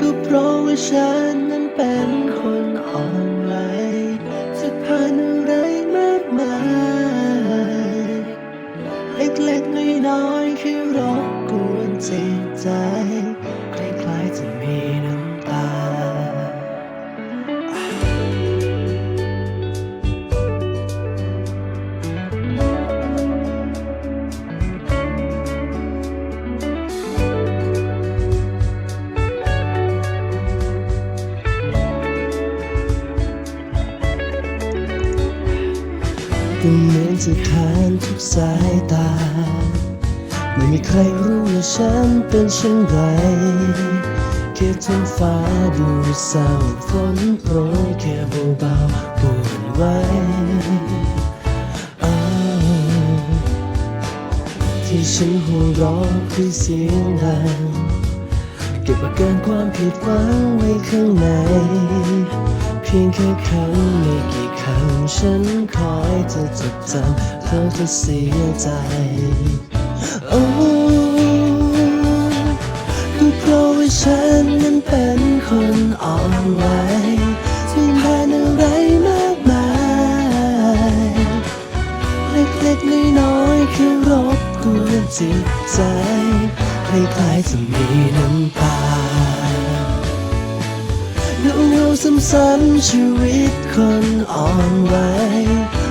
ก็เพราะว่าฉันนั้นเป็นคนอ่อน ก็เหมือนจะทานทุกสายตา ไม่มีใครรู้ว่าฉันเป็นเช่นไรแค่ท้องฟ้าดูเศร้าฝนโปรยแค่เบาๆกวั่นไวอ้าวที่ฉันหัวเราะคือเสียงดังเก็บอาการความผิดหวังไว้ข้างใน พียงแค่คำไม่กี่คำฉันคอยจะจดจำเธอจะเสียใจโอ้ก็เพราะว่าฉันนั้นเป็นคนอ่อนไหวไม่ผ่านอะไรมากมายเล็กๆน้อยๆคือรบกวนจิตใจคล้ายๆจะมีน้ำตาเงาเงาๆ ซ้ำๆชีวิตคนอ่อนไหว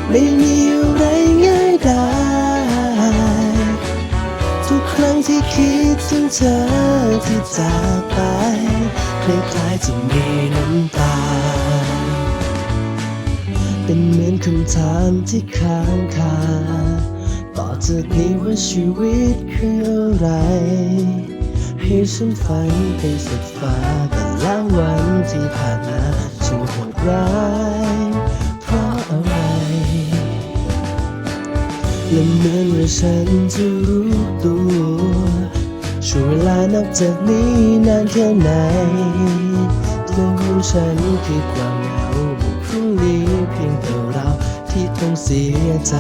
ไม่มีอะไรง่ายได้ทุกครั้งที่คิดถึงเธอที่จากไปคล้ายๆจะมีน้ำตา เป็นเหมือนคำถามที่ค้างคาต่อจากนี้ว่าชีวิตคืออะไร ให้ฉันฝันไปสุดฟ้า ที่ผ่านมาฉันโหดร้ายเพราะอะไรและเหมือนว่าฉันจะรู้ตัวช่วงเวลานับจากนี้นานแค่ไหนตัวของฉันคือความเหงาบุกพรุ่งนี้เพียงแต่เราที่ต้องเสียใจ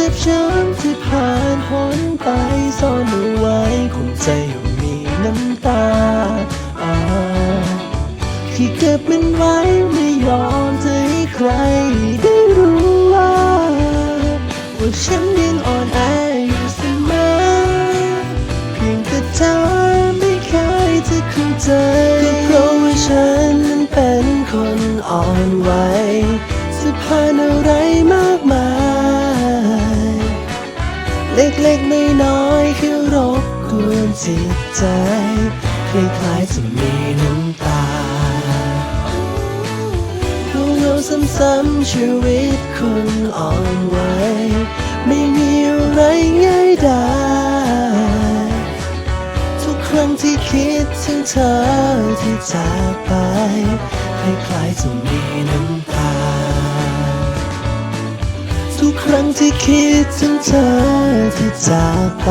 จ็บช้ำที่ผ่านพ้นไปซ่อนเอาไว้คงใจยังมีน้ำตาอาที่เก็บมันไว้ไม่ยอมจะให้ใครได้รู้ว่าว่าฉันยังอ่อนแออยู่เสมอเพียงแต่เธอไม่เคยจะเข้าใจก็เพราะว่าฉันนั้นเป็นคนอ่อนไหวจะผ่านอะไรมา ล็กๆน้อยคือรบกวนจิตใจคล้ายๆจะมีน้ำตาเงาๆซ้ำๆชีวิตคนอ่อนไหวไม่มีอะไรง่ายได้ทุกครั้งที่คิดถึงเธอที่จากไปคล้ายๆจะมีน้ำตา รั้งที่คิดถึงเธอที่จากไป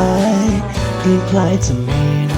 คล้ายๆจะมี